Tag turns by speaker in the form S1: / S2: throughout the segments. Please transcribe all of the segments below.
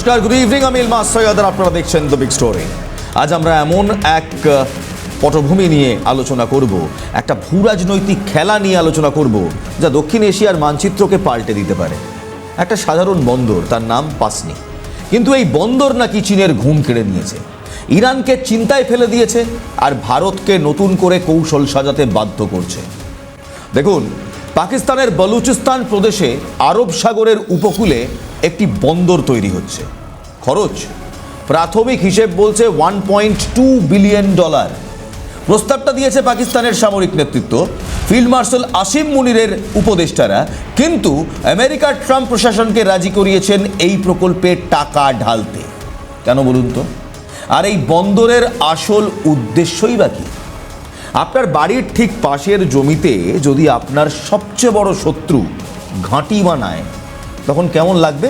S1: নমস্কার good evening আমি ইলমাস সৈয়দ আর আপনারা দেখছেন দ্য বিগ স্টোরি আজ আমরা এমন এক পটভূমি নিয়ে আলোচনা করব, একটা ভূ রাজনৈতিক খেলা নিয়ে আলোচনা করব, যা দক্ষিণ এশিয়ার মানচিত্রকে পাল্টে দিতে পারে। একটা সাধারণ বন্দর, তার নাম পাসনি। কিন্তু এই বন্দর নাকি চীনের ঘুম কেড়ে নিয়েছে। ইরানকে চিন্তায় ফেলে দিয়েছে, আর ভারতকে নতুন করে কৌশল সাজাতে বাধ্য করছে। দেখুন, পাকিস্তানের বলুচিস্তান প্রদেশে আরব সাগরের উপকূলে একটি বন্দর তৈরি হচ্ছে। খরচ? প্রাথমিক হিসেব বলছে one point two billion dollar প্রস্তাবটা দিয়েছে পাকিস্তানের সামরিক নেতৃত্ব। ফিল্ড মার্শাল আসিম মুনিরের উপদেষ্টারা। কিন্তু আমেরিকার ট্রাম্প প্রশাসনকে রাজি করিয়েছেন এই প্রকল্পে টাকা ঢালতে। কেন বলুন তো? আর এই বন্দরের আসল উদ্দেশ্যই বা কী? আপনার বাড়ির ঠিক পাশের জমিতে যদি আপনার সবচেয়ে বড় শত্রু ঘাঁটি বানায় তখন কেমন লাগবে?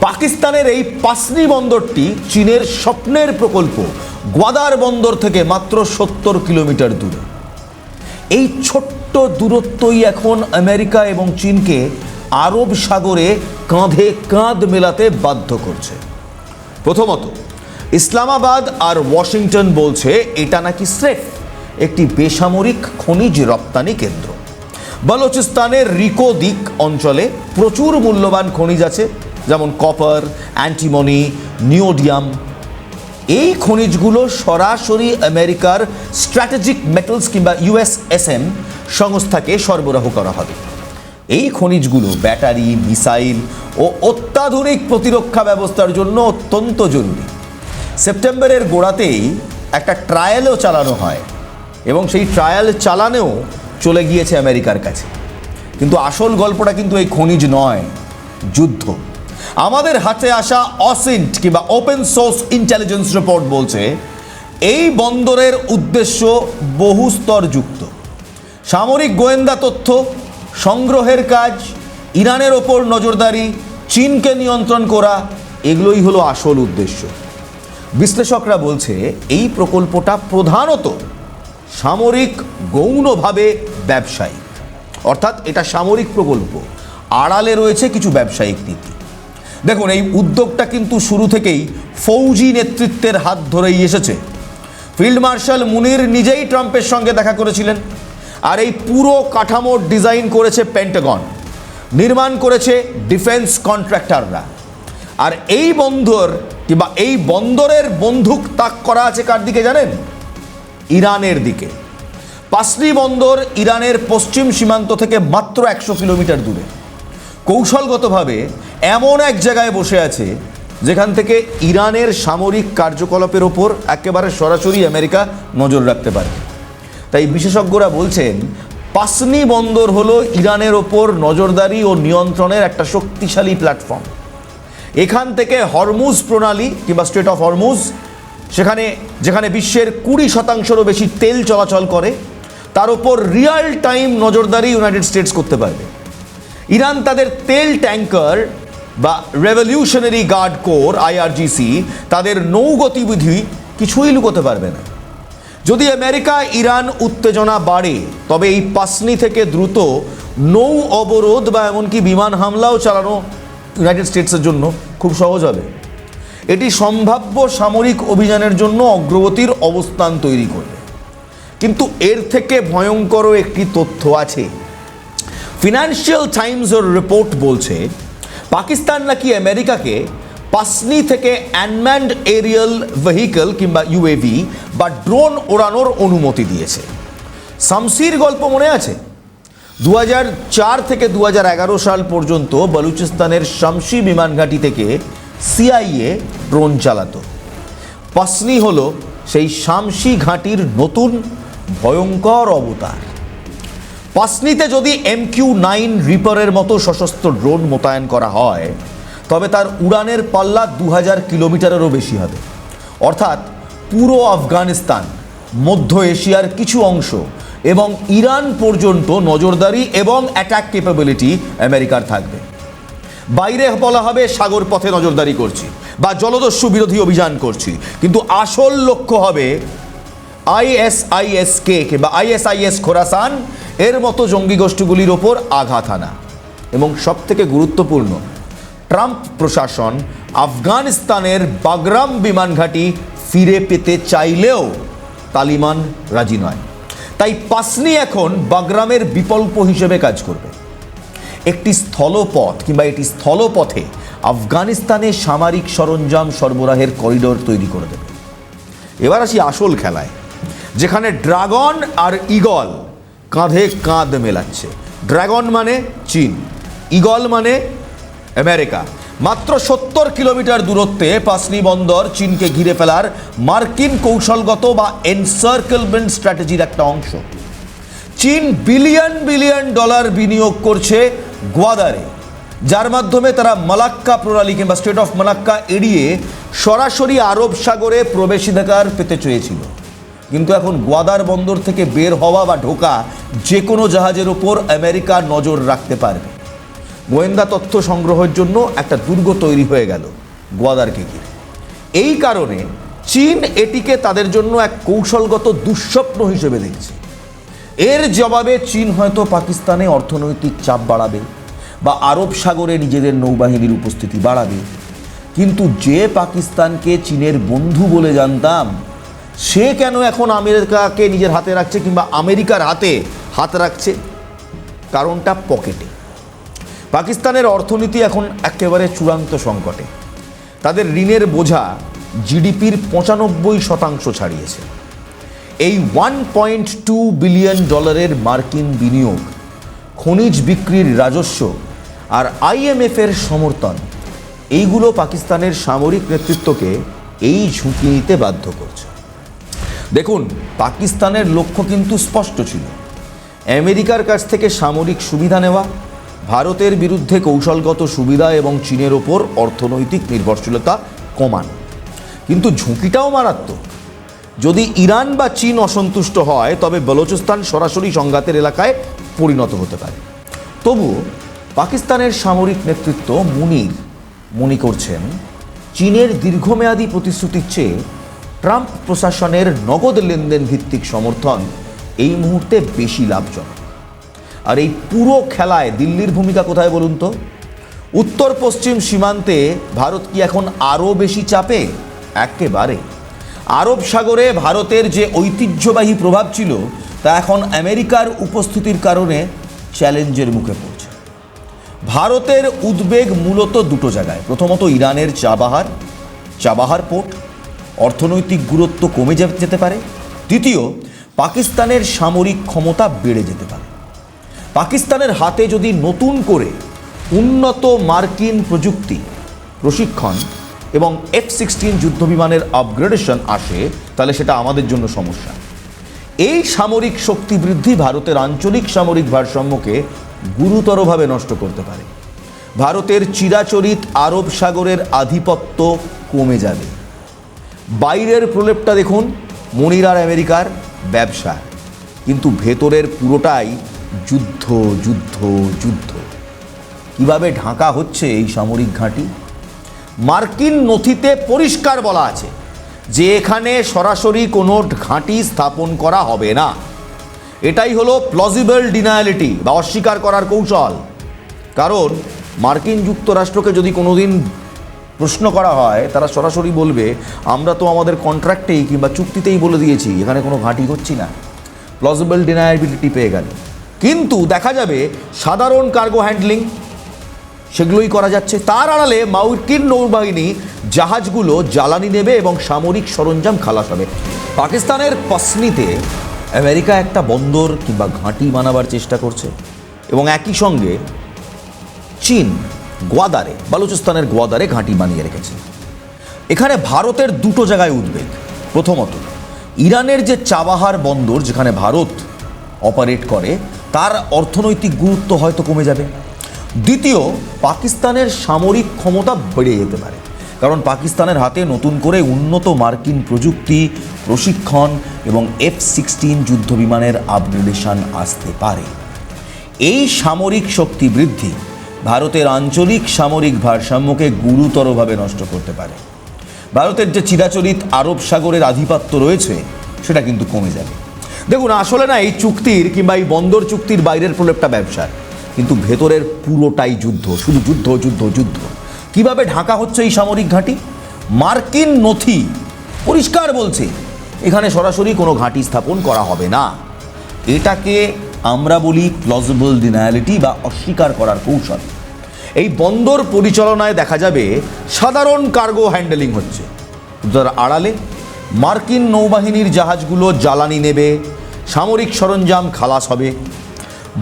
S1: পাকিস্তানের এই পাসনি বন্দরটি চীনের স্বপ্নের প্রকল্প। গোয়াদার বন্দর থেকে মাত্র সত্তর কিলোমিটার দূরে। এই ছোট্ট দূরত্বই এখন আমেরিকা এবং চীনকে আরব সাগরে কাঁধে কাঁধ মেলাতে বাধ্য করছে। প্রথমত, ইসলামাবাদ আর ওয়াশিংটন বলছে এটা নাকি স্রেফ একটি বেসামরিক খনিজ রপ্তানি কেন্দ্র। বালোচিস্তানের রিকো দিক অঞ্চলে প্রচুর মূল্যবান খনিজ আছে, যেমন কপার, অ্যান্টিমনি, নিওডিয়াম। এই খনিজগুলো সরাসরি আমেরিকার স্ট্র্যাটেজিক মেটালস কিংবা ইউএসএসএম সংস্থাকে সরবরাহ করা হবে। এই খনিজগুলো ব্যাটারি, মিসাইল ও অত্যাধুনিক প্রতিরক্ষা ব্যবস্থার জন্য অত্যন্ত জরুরি। সেপ্টেম্বরের গোড়াতেই একটা ট্রায়ালও চালানো হয় এবং সেই ট্রায়াল চালানেও চলে গিয়েছে আমেরিকার কাছে। কিন্তু আসল গল্পটা কিন্তু এই খনিজ নয়, যুদ্ধ। আমাদের হাতে আসা অসিন্ট কিংবা ওপেন সোর্স ইন্টেলিজেন্স রিপোর্ট বলছে, এই বন্দরের উদ্দেশ্য বহু স্তরযুক্ত সামরিক গোয়েন্দা তথ্য, সংগ্রহের কাজ, ইরানের ওপর নজরদারি, চীনকে নিয়ন্ত্রণ করা, এগুলোই হলো আসল উদ্দেশ্য। বিশ্লেষকরা বলছে, এই প্রকল্পটা প্রধানত সামরিক গৌণভাবে ব্যবসায়িক অর্থাৎ এটা সামরিক প্রকল্প। আড়ালে রয়েছে কিছু ব্যবসায়িক নীতি। দেখুন, এই উদ্যোগটা কিন্তু শুরু থেকেই ফৌজি নেতৃত্বের হাত ধরেই এসেছে। ফিল্ড মার্শাল মুনির নিজেই ট্রাম্পের সঙ্গে দেখা করেছিলেন। আর এই পুরো কাঠামোর ডিজাইন করেছে পেন্টাগন নির্মাণ করেছে ডিফেন্স কন্ট্রাক্টররা। আর এই বন্দর কিংবা এই বন্দরের বন্দুক তাক করা আছে কার দিকে জানেন? ইরানের দিকে। পাসনি বন্দর ইরানের পশ্চিম সীমান্ত থেকে মাত্র একশো কিলোমিটার দূরে। কৌশলগতভাবে এমন এক জায়গায় বসে আছে, যেখান থেকে ইরানের সামরিক কার্যকলাপের ওপর একেবারে সরাসরি আমেরিকা নজর রাখতে পারে। তাই বিশেষজ্ঞরা বলছেন, পাসনি বন্দর হলো ইরানের ওপর নজরদারি ও নিয়ন্ত্রণের একটা শক্তিশালী প্ল্যাটফর্ম। এখান থেকে হরমুজ প্রণালী কিংবা স্টেট অফ হরমুজ, সেখানে, যেখানে বিশ্বের কুড়ি শতাংশেরও বেশি তেল চলাচল করে তার উপর রিয়েল টাইম নজরদারি ইউনাইটেড স্টেটস করতে পারবে। ইরান তাদের তেল ট্যাঙ্কার বা রেভলিউশনারি গার্ড কোর আইআরজিসি তাদের নৌগতিবিধি কিছুই লুকোতে পারবে না। যদি আমেরিকা ইরান উত্তেজনা বাড়ে, তবে এই পাসনি থেকে দ্রুত নৌ অবরোধ বা এমনকি বিমান হামলাও চালানো ইউনাইটেড স্টেটসের জন্য খুব সহজ হবে। এটি সম্ভাব্য সামরিক অভিযানের জন্য অগ্রগতির অবস্থান তৈরি করবে। কিন্তু এর থেকে ভয়ঙ্করও একটি তথ্য আছে। ফিনান্সিয়াল টাইমসের রিপোর্ট বলছে, পাকিস্তান নাকি আমেরিকাকে পাসনি থেকে অ্যানম্যান্ড এরিয়াল ভেহিকল কিংবা ইউএভি বা ড্রোন ওড়ানোর অনুমতি দিয়েছে। শামসির গল্প মনে আছে? দু থেকে দু হাজার এগারো সাল পর্যন্ত বলুচিস্তানের শামসি বিমান ঘাঁটি থেকে সিআইএ ড্রোন চালাতো। পাসনি হলো সেই শামসি ঘাঁটির নতুন ভয়ঙ্কর অবতার। পাসনিতে যদি এম কিউ নাইন রিপারের মতো সশস্ত্র ড্রোন মোতায়েন করা হয়, তবে তার উড়ানের পাল্লা দু হাজার কিলোমিটারেরও বেশি হবে। অর্থাৎ পুরো আফগানিস্তান, মধ্য এশিয়ার কিছু অংশ এবং ইরান পর্যন্ত নজরদারি এবং অ্যাটাক ক্যাপাবিলিটি আমেরিকার থাকবে। বাইরে বলা হবে সাগর পথে নজরদারি করছি বা জলদস্যু বিরোধী অভিযান করছি, কিন্তু আসল লক্ষ্য হবে আইএসআইএসকে কিংবা আইএসআইএস খোরাসান, এর মতো জঙ্গি গোষ্ঠীগুলির ওপর আঘাত আনা। এবং সবথেকে গুরুত্বপূর্ণ, ট্রাম্প প্রশাসন আফগানিস্তানের বাগরাম বিমান ঘাঁটি ফিরে পেতে চাইলেও তালিবান রাজি নয়। তাই পাসনি এখন বাগরামের বিকল্প হিসেবে কাজ করবে। একটি স্থলপথ কিংবা এটি স্থলপথে আফগানিস্তানে সামরিক সরঞ্জাম সরবরাহের করিডোর তৈরি করে দেবে। এবার আসি আসল খেলায়। যেখানে ড্রাগন আর ইগল কাঁধে কাঁধ মেলাচ্ছে। ড্রাগন মানে চীন ইগল মানে আমেরিকা। মাত্র সত্তর কিলোমিটার দূরত্বে পাসনি বন্দর চীনকে ঘিরে ফেলার মার্কিন কৌশলগত বা এনসার্কেলমেন্ট স্ট্র্যাটেজির একটা অংশ। চীন বিলিয়ন বিলিয়ন ডলার বিনিয়োগ করছে গোয়াদারে, যার মাধ্যমে তারা মালাক্কা প্রণালী কিংবা স্টেট অফ মালাক্কা এড়িয়ে সরাসরি আরব সাগরে প্রবেশাধিকার পেতে চেয়েছিল। কিন্তু এখন গোয়াদার বন্দর থেকে বের হওয়া বা ঢোকা যে কোনো জাহাজের ওপর আমেরিকা নজর রাখতে পারবে। গোয়েন্দা তথ্য সংগ্রহের জন্য একটা দুর্গ তৈরি হয়ে গেল গোয়াদারকে ঘিরে। এই কারণে চীন এটিকে তাদের জন্য এক কৌশলগত দুঃস্বপ্ন হিসেবে দেখছে। এর জবাবে চীন হয়তো পাকিস্তানে অর্থনৈতিক চাপ বাড়াবে বা আরব সাগরে নিজেদের নৌবাহিনীর উপস্থিতি বাড়াবে। কিন্তু যে পাকিস্তানকে চীনের বন্ধু বলে জানতাম সে কেন এখন আমেরিকাকে নিজের হাতে রাখছে কিংবা আমেরিকার হাতে হাত রাখছে? কারণটা পকেটে। পাকিস্তানের অর্থনীতি এখন একেবারে চূড়ান্ত সংকটে। তাদের ঋণের বোঝা জিডিপির পঁচানব্বই শতাংশ ছাড়িয়েছে। এই ওয়ান পয়েন্ট টু বিলিয়ন ডলারের মার্কিন বিনিয়োগ, খনিজ বিক্রির রাজস্ব আর আইএমএফের সমর্থন, এইগুলো পাকিস্তানের সামরিক নেতৃত্বকে এই ঝুঁকি নিতে বাধ্য করছে। দেখুন, পাকিস্তানের লক্ষ্য কিন্তু স্পষ্ট ছিল। আমেরিকার কাছ থেকে সামরিক সুবিধা নেওয়া, ভারতের বিরুদ্ধে কৌশলগত সুবিধা এবং চীনের ওপর অর্থনৈতিক নির্ভরশীলতা কমানো। কিন্তু ঝুঁকিটাও মারাত্মক। যদি ইরান বা চীন অসন্তুষ্ট হয়, তবে বলোচিস্তান সরাসরি সংঘাতের এলাকায় পরিণত হতে পারে। তবুও পাকিস্তানের সামরিক নেতৃত্ব মুনির, মনে করছেন, চীনের দীর্ঘমেয়াদী প্রতিশ্রুতির চেয়ে ট্রাম্প প্রশাসনের নগদ লেনদেন ভিত্তিক সমর্থন, এই মুহূর্তে বেশি লাভজনক। আর এই পুরো খেলায় দিল্লির ভূমিকা কোথায় বলুন তো? উত্তর পশ্চিম সীমান্তে ভারত কি এখন আরও বেশি চাপে? একেবারে। আরব সাগরে ভারতের যে ঐতিহ্যবাহী প্রভাব ছিল, তা এখন আমেরিকার উপস্থিতির কারণে চ্যালেঞ্জের মুখে পড়ছে। ভারতের উদ্বেগ মূলত দুটো জায়গায়। প্রথমত ইরানের চাবাহার চাবাহার পোর্ট অর্থনৈতিক গুরুত্ব কমে যেতে পারে। তৃতীয় পাকিস্তানের সামরিক ক্ষমতা বেড়ে যেতে পারে। পাকিস্তানের হাতে যদি নতুন করে উন্নত মার্কিন প্রযুক্তি, প্রশিক্ষণ এবং এফ সিক্সটিন যুদ্ধবিমানের আপগ্রেডেশন আসে, তাহলে সেটা আমাদের জন্য সমস্যা। এই সামরিক শক্তি বৃদ্ধি ভারতের আঞ্চলিক সামরিক ভারসাম্যকে গুরুতরভাবে নষ্ট করতে পারে। ভারতের চিরাচরিত আরব সাগরের আধিপত্য কমে যাবে। বাইরের প্রলেপটা দেখুন, মনির আর আমেরিকার ব্যবসা। কিন্তু ভেতরের পুরোটাই যুদ্ধ যুদ্ধ যুদ্ধ। কীভাবে ঢাকা হচ্ছে এই সামরিক ঘাঁটি? মার্কিন নথিতে পরিষ্কার বলা আছে যে এখানে সরাসরি কোনো ঘাঁটি স্থাপন করা হবে না। এটাই হলো প্লজিবল ডিনায়ালিটি বা অস্বীকার করার কৌশল। কারণ মার্কিন যুক্তরাষ্ট্রকে যদি কোনোদিন প্রশ্ন করা হয়, তারা সরাসরি বলবে, আমরা তো আমাদের কন্ট্রাক্টেই কিংবা চুক্তিতেই বলে দিয়েছি, এখানে কোনো ঘাঁটি করছি না। প্লজিবল ডিনায়াবিলিটি পেয়ে গেল। কিন্তু দেখা যাবে, সাধারণ কার্গো হ্যান্ডলিং সেগুলোই করা যাচ্ছে। তার আড়ালে মাউটিন নৌবাহিনী জাহাজগুলো জ্বালানি নেবে এবং সামরিক সরঞ্জাম খালাস হবে। পাকিস্তানের পসনিতে আমেরিকা একটা বন্দর কিংবা ঘাঁটি বানাবার চেষ্টা করছে। এবং একই সঙ্গে চীন গোয়াদারে, বালুচিস্তানের গোয়াদারে ঘাঁটি বানিয়ে রেখেছে। এখানে ভারতের দুটো জায়গায় উদ্বেগ। প্রথমত, ইরানের যে চাবাহার বন্দর, যেখানে ভারত অপারেট করে, তার অর্থনৈতিক গুরুত্ব হয়তো কমে যাবে। দ্বিতীয়, পাকিস্তানের সামরিক ক্ষমতা বেড়ে যেতে পারে। কারণ পাকিস্তানের হাতে নতুন করে উন্নত মার্কিন প্রযুক্তি, প্রশিক্ষণ এবং এফ সিক্সটিন যুদ্ধবিমানের আপগ্রেডেশন আসতে পারে। এই সামরিক শক্তি বৃদ্ধি ভারতের আঞ্চলিক সামরিক ভারসাম্যকে গুরুতরভাবে নষ্ট করতে পারে। ভারতের যে চিরাচরিত আরব সাগরের আধিপত্য রয়েছে, সেটা কিন্তু কমে যাবে। দেখুন, আসলে না, এই চুক্তির কিংবা এই বন্দর চুক্তির বাইরের প্রলেপটা ব্যবসার। কিন্তু ভেতরের পুরোটাই যুদ্ধ, শুধু যুদ্ধ যুদ্ধ যুদ্ধ। কীভাবে ঢাকা হচ্ছে এই সামরিক ঘাঁটি? মার্কিন নথি পরিষ্কার বলছে, এখানে সরাসরি কোনো ঘাঁটি স্থাপন করা হবে না। এটাকে আমরা বলি প্লজিবল ডিনায়ালিটি বা অস্বীকার করার কৌশল। এই বন্দর পরিচালনায় দেখা যাবে সাধারণ কার্গো হ্যান্ডেলিং হচ্ছে। তার আড়ালে মার্কিন নৌবাহিনীর জাহাজগুলো জ্বালানি নেবে, সামরিক সরঞ্জাম খালাস হবে।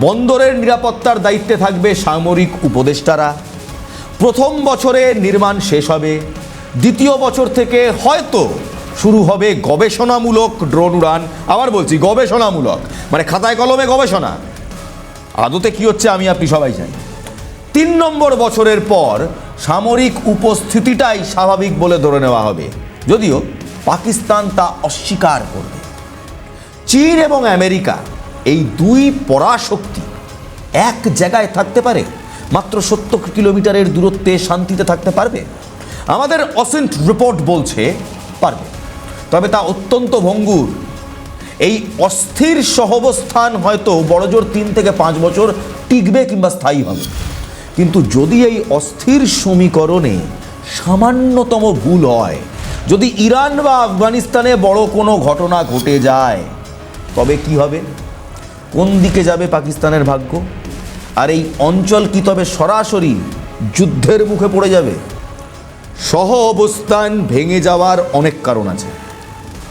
S1: বন্দরের নিরাপত্তার দায়িত্বে থাকবে সামরিক উপদেষ্টারা। প্রথম বছরে নির্মাণ শেষ হবে, দ্বিতীয় বছর থেকে হয়তো শুরু হবে গবেষণামূলক ড্রোন উড়ান। আবার বলছি, গবেষণামূলক। মানে খাতায় কলমে গবেষণা। আদতে কি হচ্ছে আমি আপনি সবাই জানি। তিন নম্বর বছরের পর সামরিক উপস্থিতিটাই স্বাভাবিক বলে ধরে নেওয়া হবে। যদিও পাকিস্তান তা অস্বীকার করবে। চীন এবং আমেরিকা এই দুই পরাশক্তি এক জায়গায় থাকতে পারে, মাত্র সত্তর কিলোমিটারের দূরত্বে শান্তিতে থাকতে পারবে। আমাদের অসেন্ট রিপোর্ট বলছে, পারবে। তবে তা অত্যন্ত ভঙ্গুর। এই অস্থির সহবস্থান হয়তো বড়জোর তিন থেকে পাঁচ বছর টিকবে কিংবা স্থায়ী হবে। কিন্তু যদি এই অস্থির সমীকরণে সামান্যতম ভুল হয়, যদি ইরান বা আফগানিস্তানে বড় কোনো ঘটনা ঘটে যায়, তবে কি হবে? কোন দিকে যাবে পাকিস্তানের ভাগ্য? আর এই অঞ্চল কি তবে সরাসরি যুদ্ধের মুখে পড়ে যাবে? সহ অবস্থান ভেঙে যাওয়ার অনেক কারণ আছে।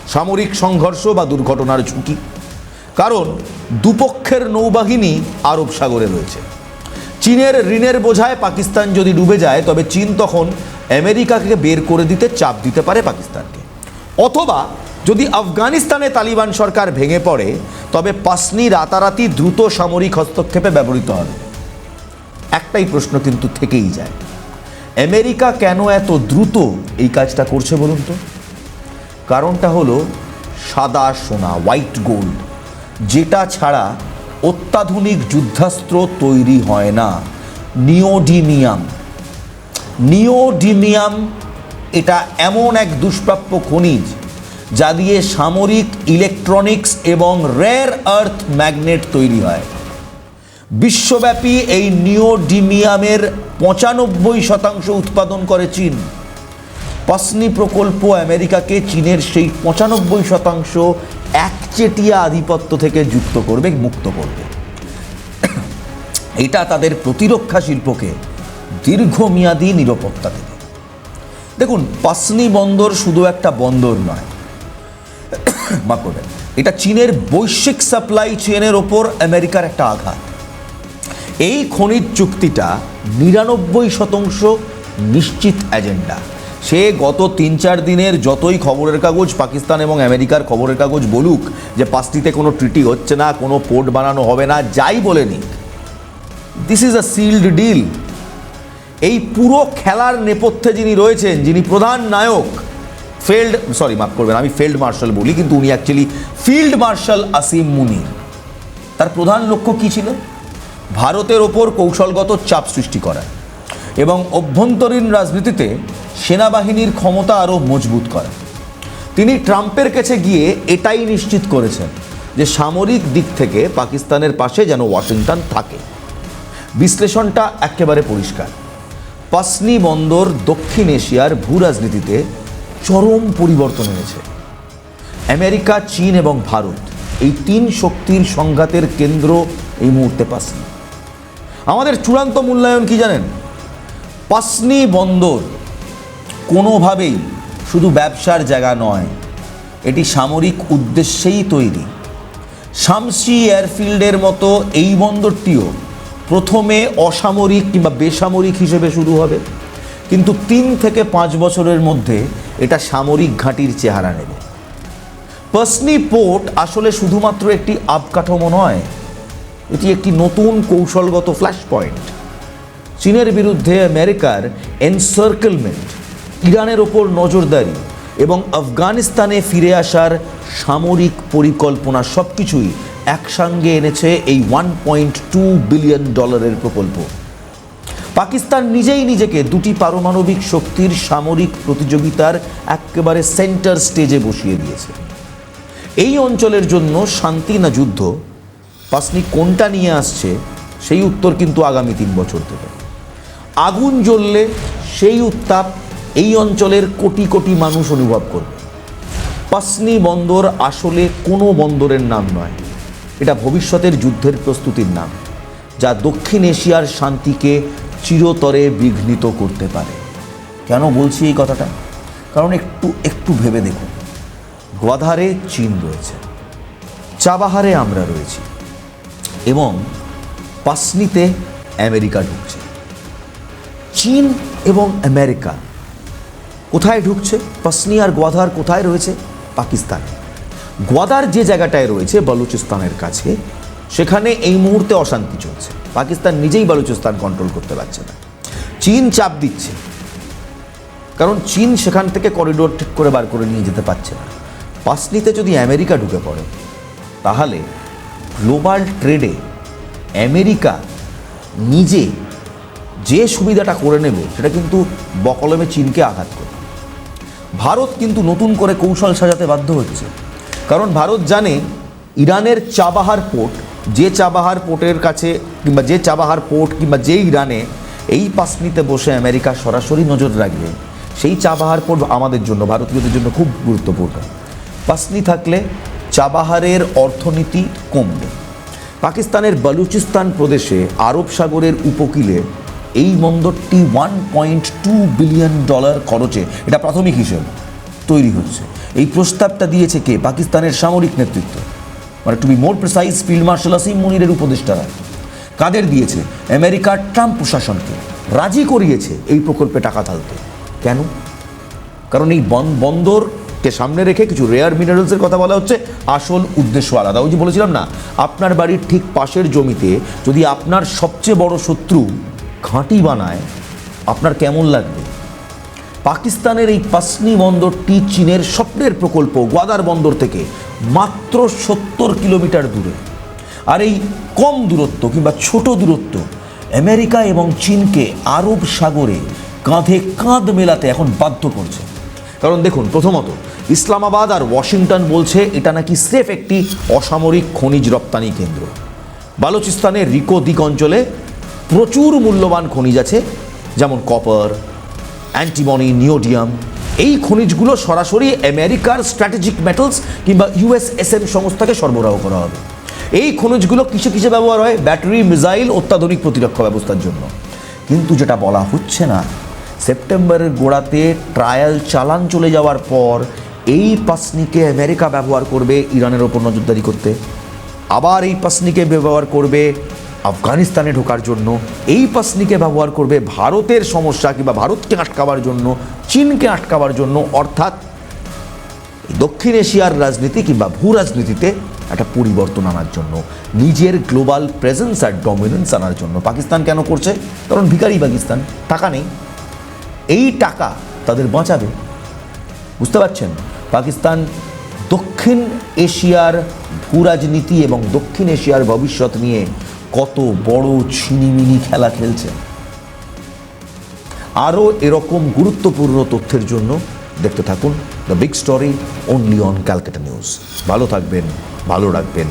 S1: সামরিক সংঘর্ষ বা দুর্ঘটনার ঝুঁকি। কারণ দুপক্ষের নৌবাহিনী আরব সাগরে রয়েছে। চীনের ঋণের বোঝায় পাকিস্তান যদি ডুবে যায়, তবে চীন তখন আমেরিকাকে বের করে দিতে চাপ দিতে পারে পাকিস্তানকে। অথবা যদি আফগানিস্তানে তালিবান সরকার ভেঙে পড়ে, তবে পাসনি রাতারাতি দ্রুত সামরিক হস্তক্ষেপে ব্যবহৃত হবে। একটাই প্রশ্ন কিন্তু থেকেই যায়। আমেরিকা কেন এত দ্রুত এই কাজটা করছে বলুন তো? কারণটা হলো সাদা সোনা হোয়াইট গোল্ড যেটা ছাড়া অত্যাধুনিক যুদ্ধাস্ত্র তৈরি হয় না। নিওডিমিয়াম। নিওডিমিয়াম, এটা এমন এক দুষ্প্রাপ্য খনিজ যা দিয়ে সামরিক ইলেকট্রনিক্স এবং রেয়ার আর্থ ম্যাগনেট তৈরি হয়। বিশ্বব্যাপী এই নিওডিমিয়ামের পঁচানব্বই শতাংশ উৎপাদন করে চীন। পাসনি প্রকল্প আমেরিকাকে চীনের সেই পঁচানব্বই শতাংশ একচেটিয়া আধিপত্য থেকে যুক্ত করবে, মুক্ত করবে। এটা তাদের প্রতিরক্ষা শিল্পকে দীর্ঘমেয়াদী নিরাপত্তা দেবে। দেখুন, পাসনি বন্দর শুধু একটা বন্দর নয়। মাফ করবেন, এটা চীনের বৈশ্বিক সাপ্লাই চেনের ওপর আমেরিকার একটা আঘাত। এই খনিজ চুক্তিটা নিরানব্বই শতাংশ নিশ্চিত এজেন্ডা। সে গত তিন চার দিনের যতই খবরের কাগজ পাকিস্তান এবং আমেরিকার খবরের কাগজ বলুক, যে পাঁচটিতে কোনো ট্রিটি হচ্ছে না, কোনো পোর্ট বানানো হবে না, যাই বলে Nick this is a sealed deal এই পুরো খেলার নেপথ্যে যিনি রয়েছেন, যিনি প্রধান নায়ক ফেল্ড সরি মাফ করবেন, আমি ফেল্ড মার্শাল বলি, কিন্তু উনি actually field marshal Asim Munir তার প্রধান লক্ষ্য কী ছিল? ভারতের ওপর কৌশলগত চাপ সৃষ্টি করা এবং অভ্যন্তরীণ রাজনীতিতে সেনাবাহিনীর ক্ষমতা আরও মজবুত করা। তিনি ট্রাম্পের কাছে গিয়ে এটাই নিশ্চিত করেছেন যে সামরিক দিক থেকে পাকিস্তানের পাশে যেন ওয়াশিংটন থাকে। বিশ্লেষণটা একেবারে পরিষ্কার। পাসনি বন্দর দক্ষিণ এশিয়ার ভূ রাজনীতিতে চরম পরিবর্তন এনেছে। আমেরিকা, চীন এবং ভারত এই তিন শক্তির সংঘাতের কেন্দ্র এই মুহূর্তে পাসনি। আমাদের চূড়ান্ত মূল্যায়ন কি জানেন? পাসনি বন্দর কোনোভাবেই শুধু ব্যবসার জায়গা নয়, এটি সামরিক উদ্দেশ্যেই তৈরি। শামসি এয়ারফিল্ডের মতো এই বন্দরটিও প্রথমে অসামরিক কিংবা বেসামরিক হিসেবে শুরু হবে, কিন্তু তিন থেকে পাঁচ বছরের মধ্যে এটা সামরিক ঘাঁটির চেহারা নেবে। পাসনি পোর্ট আসলে শুধুমাত্র একটি আবকাঠামো নয়, এটি একটি নতুন কৌশলগত ফ্ল্যাশ পয়েন্ট চীনের বিরুদ্ধে আমেরিকার এনসার্কেলমেন্ট ইরানের ওপর নজরদারি এবং আফগানিস্তানে ফিরে আসার সামরিক পরিকল্পনা সব কিছুই একসঙ্গে এনেছে এই ওয়ান পয়েন্ট টু বিলিয়ন ডলারের প্রকল্প। পাকিস্তান নিজেই নিজেকে দুটি পারমাণবিক শক্তির সামরিক প্রতিযোগিতার একেবারে সেন্টার স্টেজে বসিয়ে দিয়েছে। এই অঞ্চলের জন্য শান্তি না যুদ্ধ? পাসনি কোনটা নিয়ে আসছে? সেই উত্তর কিন্তু আগামী তিন বছর থেকে। আগুন জ্বললে সেই উত্তাপ এই অঞ্চলের কোটি কোটি মানুষ অনুভব করবে। পাসনি বন্দর আসলে কোনো বন্দরের নাম নয়। এটা ভবিষ্যতের যুদ্ধের প্রস্তুতির নাম, যা দক্ষিণ এশিয়ার শান্তিকে চিরতরে বিঘ্নিত করতে পারে। কেন বলছি এই কথাটা? কারণ একটু একটু ভেবে দেখুন। গোয়াধারে চীন রয়েছে, চাবাহারে আমরা রয়েছি এবং পাসনিতে আমেরিকা ঢুকছে। চীন এবং আমেরিকা কোথায় ঢুকছে? পাসনি আর গোয়াধার কোথায় রয়েছে? পাকিস্তান। গোয়াদার যে জায়গাটায় রয়েছে বালুচিস্তানের কাছে, সেখানে এই মুহূর্তে অশান্তি চলছে। পাকিস্তান নিজেই বালুচিস্তান কন্ট্রোল করতে পারছে না। চীন চাপ দিচ্ছে। কারণ চীন সেখান থেকে করিডোর ঠিক করে বার করে নিয়ে যেতে পারছে না। পাসনিতে যদি আমেরিকা ঢুকে পড়ে, তাহলে গ্লোবাল ট্রেডে আমেরিকা নিজে যে সুবিধাটা করে নেবে, সেটা কিন্তু বকলমে চীনকে আঘাত করবে। ভারত কিন্তু নতুন করে কৌশল সাজাতে বাধ্য হচ্ছে। কারণ ভারত জানে ইরানের চাবাহার পোর্ট, যে চাবাহার পোর্টের কাছে কিংবা যে চাবাহার পোর্ট কিংবা যে ইরানে এই পাসনিতে বসে আমেরিকা সরাসরি নজর রাখবে, সেই চাবাহার পোর্ট আমাদের জন্য, ভারতীয়দের জন্য খুব গুরুত্বপূর্ণ। পাসনি থাকলে চাবাহারের অর্থনীতি কমবে। পাকিস্তানের বালুচিস্তান প্রদেশে আরব সাগরের উপকূলে এই বন্দরটি one point two billion dollar খরচে, এটা প্রাথমিক হিসেব, তৈরি হচ্ছে। এই প্রস্তাবটা দিয়েছে কে? পাকিস্তানের সামরিক নেতৃত্ব। মানে to be more precise field marshal Asim মুনিরের উপদেষ্টারা। কাদের দিয়েছে? আমেরিকার ট্রাম্প প্রশাসনকে। রাজি করিয়েছে এই প্রকল্পে টাকা ঢালতে। কেন? কারণ এই বন বন্দরকে সামনে রেখে কিছু রেয়ার মিনারেলসের কথা বলা হচ্ছে। আসল উদ্দেশ্য আলাদা। ওই যে বলেছিলাম না, আপনার বাড়ির ঠিক পাশের জমিতে যদি আপনার সবচেয়ে বড় শত্রু ঘাঁটি বানায়, আপনার কেমন লাগবে? পাকিস্তানের এই পাসনি বন্দরটি চীনের স্বপ্নের প্রকল্প গোয়াদার বন্দর থেকে মাত্র সত্তর কিলোমিটার দূরে। আর এই কম দূরত্ব কিংবা ছোট দূরত্ব আমেরিকা এবং চীনকে আরব সাগরে কাঁধে কাঁধ মেলাতে এখন বাধ্য করছে। কারণ দেখুন, প্রথমত, ইসলামাবাদ আর ওয়াশিংটন বলছে এটা নাকি সেফ একটি অসামরিক খনিজ রপ্তানি কেন্দ্র। বালুচিস্তানের রিকো দিক অঞ্চলে প্রচুর মূল্যবান খনিজ আছে, যেমন কপার অ্যান্টিমনি নিওডিয়াম এই খনিজগুলো সরাসরি আমেরিকার স্ট্র্যাটেজিক মেটালস কিংবা ইউএসএসএম সংস্থাকে সরবরাহ করা হবে। এই খনিজগুলো কিসে কিসে ব্যবহার হয়? ব্যাটারি, মিসাইল, অত্যাধুনিক প্রতিরক্ষা ব্যবস্থার জন্য। কিন্তু যেটা বলা হচ্ছে না, সেপ্টেম্বরের গোড়াতে ট্রায়াল চালান চলে যাওয়ার পর এই পাসনিকে আমেরিকা ব্যবহার করবে ইরানের ওপর নজরদারি করতে। আবার এই পাসনিকে ব্যবহার করবে আফগানিস্তানে ঢোকার জন্য, এই পাসনিকে ব্যবহার করবে ভারতের সমস্যা কিংবা ভারতকে আটকাবার জন্য, চীনকে আটকাবার জন্য, অর্থাৎ দক্ষিণ এশিয়ার রাজনীতি কিংবা ভূ রাজনীতিতে একটা পরিবর্তন আনার জন্য, নিজের গ্লোবাল প্রেজেন্স আর ডমিনেন্স আনার জন্য। পাকিস্তান কেন করছে? কারণ ভিখারি পাকিস্তান, টাকা নেই। এই টাকা তাদের বাঁচাবে। বুঝতে পারছেন? পাকিস্তান দক্ষিণ এশিয়ার ভূ রাজনীতি এবং দক্ষিণ এশিয়ার ভবিষ্যৎ নিয়ে কত বড় ছিনিমিনি খেলা খেলছে। আরও এরকম গুরুত্বপূর্ণ তথ্যের জন্য দেখতে থাকুন the big story only on Calcutta news ভালো থাকবেন, ভালো রাখবেন।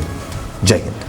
S1: জয় হিন্দ।